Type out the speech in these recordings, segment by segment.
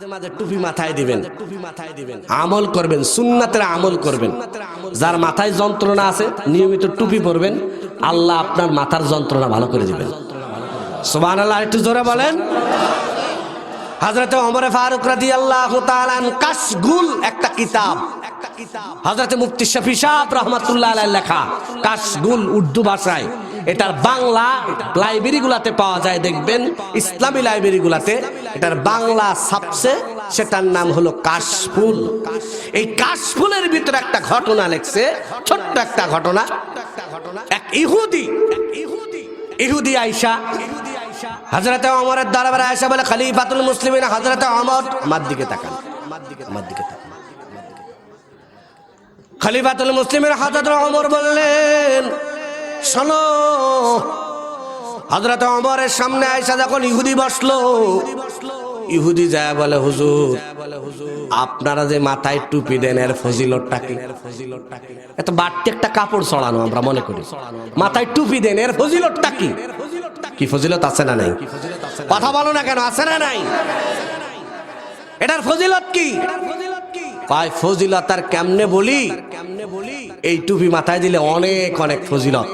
মাঝে মাঝে টুপি মাথায় দিবেন। টুপি মাথায় দিবেন আমল করবেন, সুন্নাতের আমল করবেন। যার মাথায় যন্ত্রণা আছে, নিয়মিত টুপি পরবেন। আল্লাহ আপনার মাথার যন্ত্রণা ভালো করে দিবেন। সুবাহ আল্লাহ একটু জোরে বলেন। হজরত একটা লেখা, কাশগুল উর্দু ভাষায়। বাংলা পাওয়া যায়, দেখবেন। ইসলামী লাইব্রেরি গুলাতে এটার বাংলা ছাপছে সেটার নাম হলো কাশফুল। এই কাশফুলের ভিতরে একটা ঘটনা লেখছে, ছোট্ট একটা ঘটনা। এক ইহুদি ইহুদি আইসা হজরত অমরের দরবারে আয়সা বলে, খলিফাতুল মুসলিমিন হজরত অমর আমার দিকে তাকান, আমার দিকে তাকান। খলিফাতুল মুসলিমের হজরত অমর বললেন, শোনো হজরত অমরের সামনে আয়সা যখন ইহুদি বসল ইহুদি যায় বলে, হুজুর, আপনারা যে মাথায় টুপি দেন, এর ফজিলতটা কি? এত বাড়তি একটা কাপড় ছড়ানো আমরা মনে করি। মাথায় টুপি দেন, এর ফজিলতটা কি? কি ফজিলত আছে না নাই? কথা বলো না কেন, আছে না নাই? এটার ফজিলত কি? ফজিলত আর কেমনে বলি কেমনে বলি? এই টুপি মাথায় দিলে অনেক অনেক ফজিলত।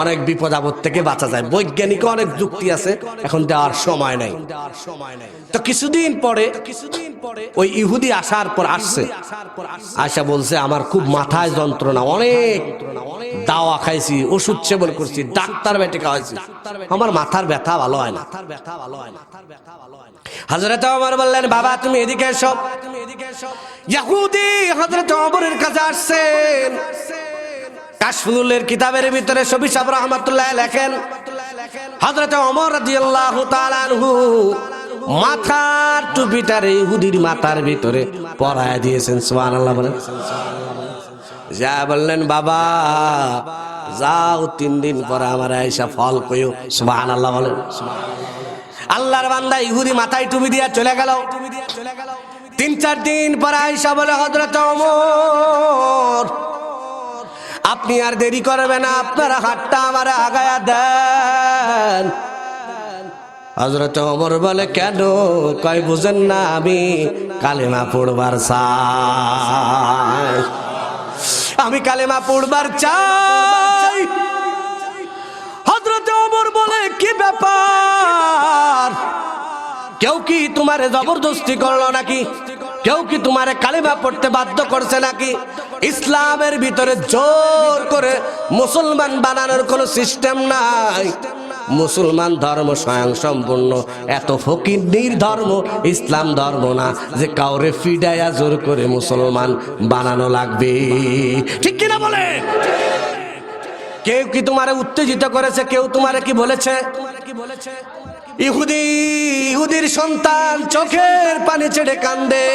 অনেক বিপদ আপদ থেকে বাঁচা যায়। বৈজ্ঞানিক অনেক যুক্তি আছে, এখন দেওয়ার সময় নাই। তো কিছুদিন পরে কিছুদিন পরে ওই ইহুদি আসার পর আসছে। আশা বলছে, আমার খুব মাথায় যন্ত্রণা, অনেক দাওয়া খাইছি, ওষুধ সেবন করছি, ডাক্তার বেটে খাওয়াইছি। আমার মাথার ব্যথা ভালো হয় না। হজরত আমার বললেন, বাবা, তুমি এদিকে এসো। ইহুদি হজরত অমরের কাছে আসছেন। কাশফুলের কিতাবের ভিতরে সবি সাহেব রহমতুল্লাহ লেখেন। হজরত অমর মাথার টুপিটার ইহুদির মাথার ভিতরে পরায় দিয়েছেন, সুবহানাল্লাহ বলেন। যা বললেন, বাবা, যাও, তিন দিন পরে আমার আয়সা ফল কইও, সুবহানাল্লাহ বলেন। আল্লাহর বান্দা ইহুদি মাথায় টুপি দিয়া চলে গেল। তিন চার দিন পরে আয়সা বলে হজরত অমর আপনি আর দেরি করবেন না, আপনার আমার আগায়া দেন। হজরত অমর বলে, কেন? কয়, বুঝেন না আমি কালেমা পড়বার আমি কালেমা পড়বার চাই। হজরত অমর বলে, কি ব্যাপার? কেউ কি তোমারে জবরদস্তি করল নাকি? কেউ কি তোমারে কালিমা পড়তে বাধ্য করছে নাকি? ইসলামের ভিতরে জোর করে মুসলমান বানানোর কোনো সিস্টেম নাই। মুসলমান ধর্ম স্বয়ং সম্পূর্ণ। এত ফকির ধর্ম, ইসলাম ধর্ম না যে কাউরে ফিডাইয়া জোর করে মুসলমান বানানো লাগবে। ঠিক কিনা বলে? কেউ কি তোমারে উত্তেজিত করেছে? কেউ তোমারে কি বলেছে কি বলেছে? ইহুদি, ইহুদির সন্তান চোখের পানি ছেড়ে কান্দে।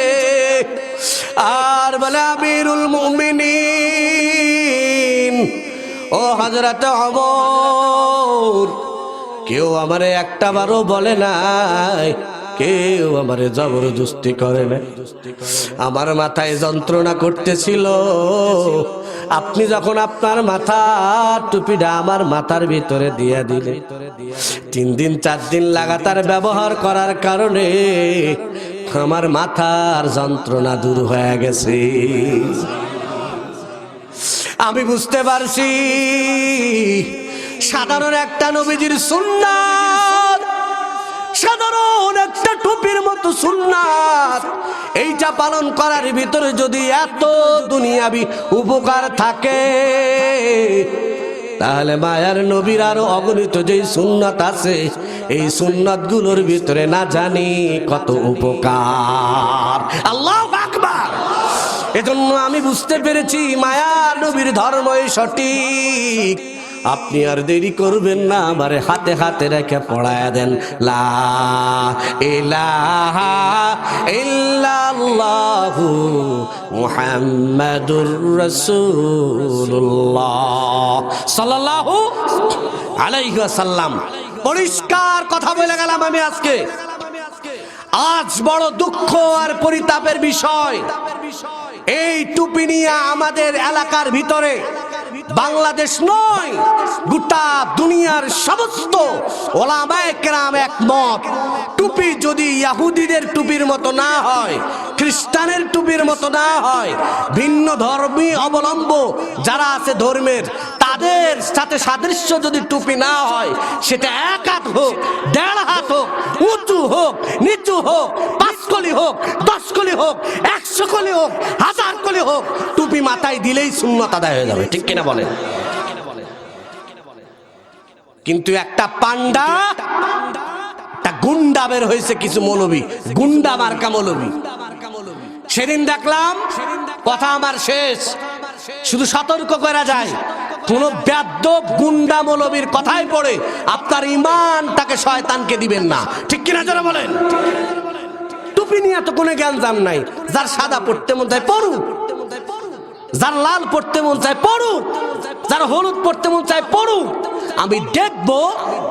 আর বলে, আমিরুল মুমিনিন, ও হাজরাতে অমর, কেউ আমারে একটা বারও বলে নাই কেউ আমারে জবরদস্তি করে না। আমার মাথায় যন্ত্রণা করতেছিল। আপনি যখন আপনার মাথার টুপিটা আমার মাথার ভিতরে দিয়ে দিলে তিন দিন, চার দিন লাগাতার ব্যবহার করার কারণে আমার মাথার যন্ত্রণা দূর হয়ে গেছে। আমি বুঝতে পারছি, সাধারণ একটা নবীজির সুন্নাত সাধারণ একটা টুপির মতো সুন্নাত। এইটা পালন করার ভিতরে যদি এত দুনিয়াবি উপকার থাকে, তাহলে মায়ার নবীর আরও অগণিত যে সুন্নত আছে, এই সুন্নতগুলোর ভিতরে না জানি কত উপকার। আল্লাহ এজন্য আমি বুঝতে পেরেছি মায়ার নবীর ধর্মই সঠিক। আপনি আর দেরি করবেন না, আমারে হাতে হাতে রেখে পড়ায় দেন। লা সাল্লাল্লাহু পরিষ্কার কথা বলে গেলাম আমি আজকে। আজ বড় দুঃখ আর পরিতাপের বিষয়। এই টুপি নিয়ে আমাদের এলাকার ভিতরে বাংলাদেশ নয়, গোটা দুনিয়ার সমস্ত ওলামায়াম একমত। টুপি যদি ইয়াহুদিদের টুপির মতো না হয়, খ্রিস্টানের টুপির মতো না হয়, ভিন্ন ধর্মী অবলম্ব যারা আছে ধর্মের তাদের সাথে সাদৃশ্য যদি টুপি না হয়, সেটা এক হাত হোক, দেড় হাত হোক, উঁচু হোক, নিচু হোক, পাঁচ কলি হোক, দশ কলি হোক, একশো কলি হোক, হাজার কলি হোক, টুপি মাথায় দিলেই শূন্যতা আদায় হয়ে যাবে, ঠিক কিনা বলেন? কিন্তু একটা পান্ডা গুন্ডা বের হয়েছে কিছু মৌলবী, গুন্ডা মার্কা মৌলবী। সেদিন দেখলাম, কথা আমার শেষ, শুধু সতর্ক করা যায়। কোন ব্যাদ্য গুন্ডা মৌলবীর কথাই পড়ে আপনার ইমানটাকে শয়তানকে দিবেন না। ঠিক কিনা যারা বলেন? টুপি নিয়ে তো কোনো জ্ঞান জান নাই। যার সাদা পড়তে মন চায় পড়ুক। যার লাল পড়তে মন চায় পড়ুক। যার হলুদ পড়তে মন চায় পড়ুক। আমি দেখব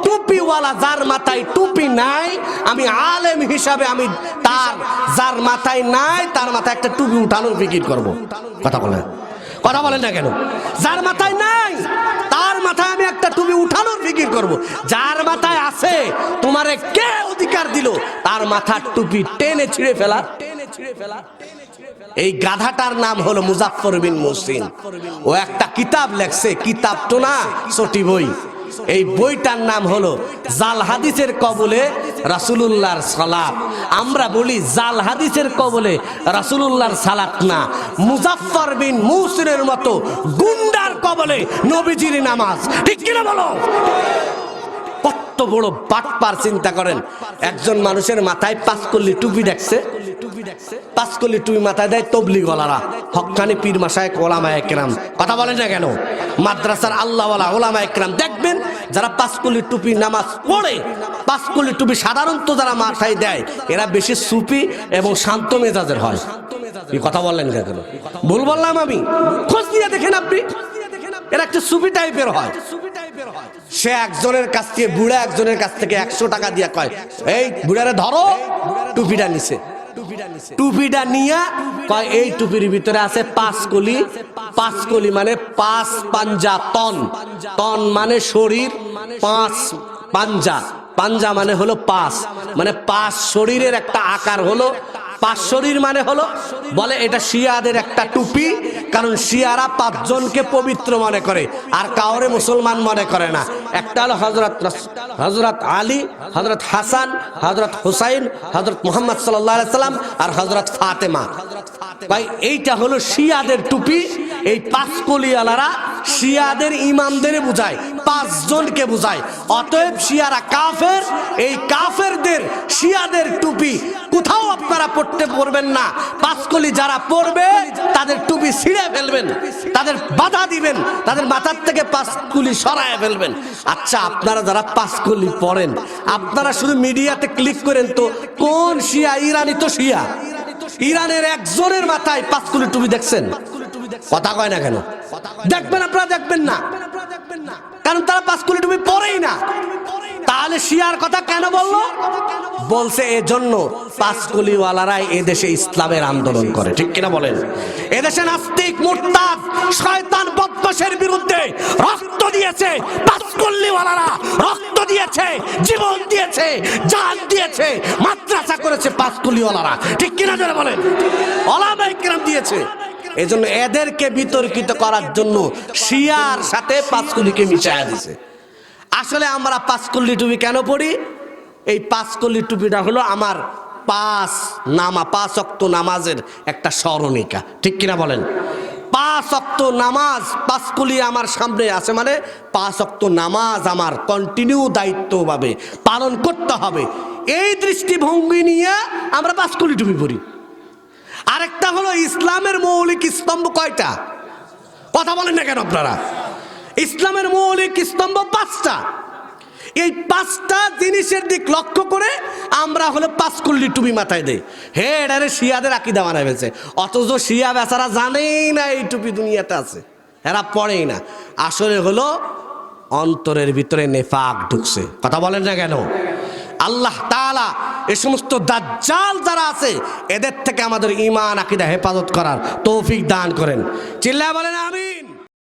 টুপিওয়ালা যার মাথায় টুপি নাই, আমি আলেম হিসাবে আমি তার, যার মাথায় নাই, তার মাথায় একটা টুপি উঠানোর ফিকির করব। কথা বলেন। কথা বলেন না কেন? যার মাথায় নাই, তার মাথায় আমি একটা টুপি উঠানোর ফিকির করব। যার মাথায় আছে, তোমারে কে অধিকার দিল? তার মাথার টুপি টেনে ছিঁড়ে ফেলা। টেনে ছিঁড়ে ফেলা এই গাধাটার নাম হলো মুজাফর বিন মুসিন ও একটা কিতাব লেখছে, কিতাব তো না ছোটি বই। এই বইটার নাম হলো জাল হাদিসের কবলে রাসুলুল্লাহর সালাত। আমরা বলি জাল হাদিসের কবলে রাসুলুল্লাহর সালাত না। মুজাফর বিন মুসিনের মতো গুন্ডার কবলে নবীজির নামাজ। ঠিক কিনা বলো? কত বড় বাটপার চিন্তা করেন। একজন মানুষের মাথায় পাঁচ কল্লি টুপি দেখছে। পাঁচ কল্লি টুপি মাথায় দেয় তবলি গলারা হকানি পীর মাসায় ওলামা একরাম কথা বলেন না কেন? মাদ্রাসার আল্লাহওয়ালা ওলামা একরাম দেখবেন যারা পাঁচ কল্লি টুপি নামাজ পড়ে পাঁচ কল্লি টুপি সাধারণত যারা মাথায় দেয়, এরা বেশি সুপি এবং শান্ত মেজাজের হয়। এই কথা বললেন কেন ভুল বললাম আমি? খোঁজ দিয়ে দেখেন আপনি। এরা একটা সুপি টাইপের হয়। সে একজনের কাছ থেকে, বুড়া একজনের কাছ থেকে একশো টাকা দিয়ে কয়, এই বুড়ারে ধরো, টুপিটা নিছে টুপিটা নিয়া কয়, এই টুপির ভিতরে আছে পাঁচ কলি। পাঁচ কলি মানে পাঁচ পাঞ্জা, তন। তন মানে শরীর, পাঁচ পাঞ্জা। পাঞ্জা মানে হলো পাঁচ। মানে পাঁচ শরীরের একটা আকার হলো পাঁচ শরীর মানে হলো, বলে এটা শিয়াদের একটা টুপি, কারণ শিয়ারা পাঁচজনকে পবিত্র মনে করে, আর কাউরে মুসলমান মনে করে না। একটা হলো হজরত হজরত আলী হজরত হাসান হজরত হুসাইন হজরত মোহাম্মদ সাল্লাম, আর হজরত ফাতেমা। ভাই, এইটা হলো শিয়াদের টুপি, এই পাঁচ কলিয়ালারা শিয়াদের ইমামদের বুঝায়, পাঁচজনকে বুঝায়। অতএব শিয়ারা কাফের, এই কাফেরদের শিয়াদের টুপি কোথাও আপনারা পড়তে পড়বেন না। পাঁচকলি যারা পড়বে, তাদের টুপি ছিঁড়ে ফেলবেন, তাদের বাধা দিবেন, তাদের মাথার থেকে পাঁচকুলি সরায় ফেলবেন। আচ্ছা আপনারা যারা পাঁচকুলি পড়েন, আপনারা শুধু মিডিয়াতে ক্লিক করেন তো, কোন শিয়া? ইরানি তো শিয়া। ইরানের একজনের মাথায় পাঁচকুলি টুপি দেখছেন? কথা কয় না কেন? দেখবেন আপনারা দেখবেন না। কারণ তারা পাঁচকুলি টুপি পরেই না। তাহলে শিয়ার কথা কেন বলল? বলছে এজন্য পাঁচকুলিওয়ালারাই এদেশে ইসলামের আন্দোলন করে। ঠিক কিনা বলেন? এদেশে নাস্তিক, মুরতাদ, শয়তান, বদমাশের বিরুদ্ধে রক্ত দিয়েছে। পাঁচকুল্লিওয়ালারা রক্ত দিয়েছে, জীবন দিয়েছে, জান দিয়েছে, মাদ্রাসা করেছে পাঁচকুলিওয়ালারা ঠিক কিনা যারা বলেন? অলামাই কিরাম দিয়েছে। এজন্য এদেরকে বিতর্কিত করার জন্য শিয়ার সাথে পাঁচকুলিকে মিশায়া দিছে। আসলে আমরা পাঁচকল্লি টুপি কেন পড়ি এই পাঁচকল্লি টুপিটা হলো আমার পাঁচ নামা, পাঁচ অক্ত নামাজের একটা স্মরণিকা। ঠিক কিনা বলেন? পাঁচ অক্ত নামাজ পাঁচকলি আমার সামনে আছে মানে পাঁচ অক্ত নামাজ আমার কন্টিনিউ দায়িত্বভাবে পালন করতে হবে। এই দৃষ্টিভঙ্গি নিয়ে আমরা পাঁচকলি টুপি পড়ি আরেকটা হলো ইসলামের মৌলিক স্তম্ভ কয়টা? কথা বলেন না কেন আপনারা? ইসলামের মৌলিক স্তম্ভ পাঁচটা। এই পাঁচটা জিনিসের দিক লক্ষ্য করে আমরা হলো পাঁচ কল্লি টুপি মাথায় দেই। হে এটারে শিয়াদের আকিদা বানায় ফেলছে। অথচ শিয়া বেচারা জানেই না এই টুপি দুনিয়াতে আছে। এরা পড়েই না। আসলে হলো অন্তরের ভিতরে নেফাক ঢুকছে। কথা বলেন না কেন? আল্লাহ তালা এ সমস্ত দাজ্জাল যারা আছে, এদের থেকে আমাদের ইমান আকিদা, হেফাজত করার তৌফিক দান করেন। চিল্লা বলেন, আমিন।